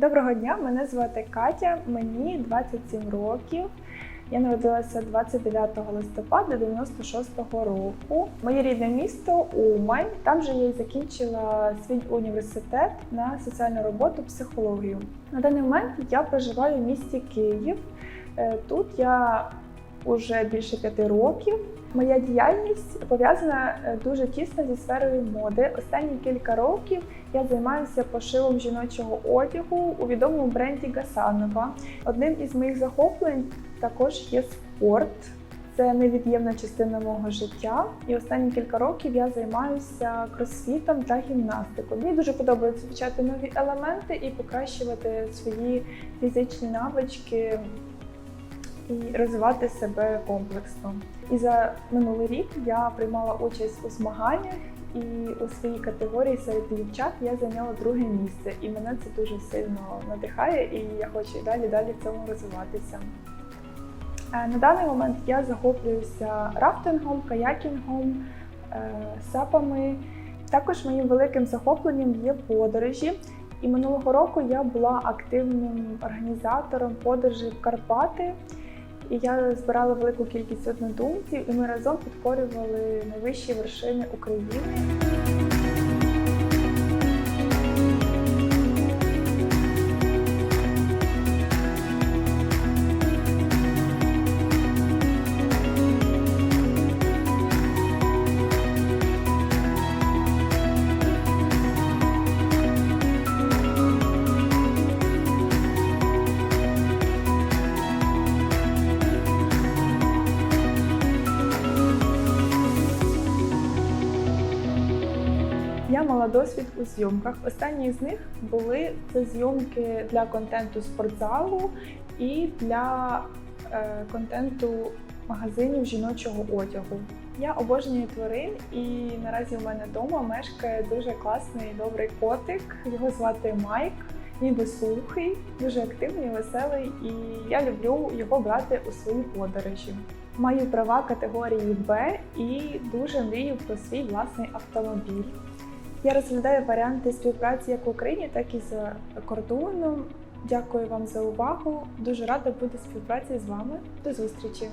Доброго дня, мене звати Катя, мені 27 років. Я народилася 29 листопада 96-го року. Моє рідне місто Умань. Там же я і закінчила свій університет на соціальну роботу, психологію. На даний момент я проживаю в місті Київ. Е, Тут я уже більше п'яти років. Моя діяльність пов'язана е, дуже тісно зі сферою моди. Останні кілька років я займаюся пошивом жіночого одягу у відомому бренді Гасанова. Одним із моїх захоплень також є спорт. Це невід'ємна частина мого життя. І останні кілька років я займаюся кросфітом та гімнастикою. Мені дуже подобається вивчати нові елементи і покращувати свої фізичні навички і розвивати себе комплексно. І за минулий рік я приймала участь у змаганнях, і у своїй категорії серед дівчат я зайняла друге місце. І мене це дуже сильно надихає, і я хочу і далі далі в цьому розвиватися. Е, На даний момент я захоплююся рафтингом, каякінгом, е, сапами. Також моїм великим захопленням є подорожі. І минулого року я була активним організатором подорожей в Карпати. І я збирала велику кількість однодумців, і ми разом підкорювали найвищі вершини України. Я мала досвід у зйомках. Останні з них були це зйомки для контенту спортзалу і для е, контенту магазинів жіночого одягу. Я обожнюю тварин, і наразі у мене вдома мешкає дуже класний добрий котик. Його звати Майк. Він безслухий, дуже активний, веселий, і я люблю його брати у свої подорожі. Маю права категорії Б і дуже мрію про свій власний автомобіль. Я розглядаю варіанти співпраці як в Україні, так і за кордоном. Дякую вам за увагу. Дуже рада бути співпраці з вами. До зустрічі!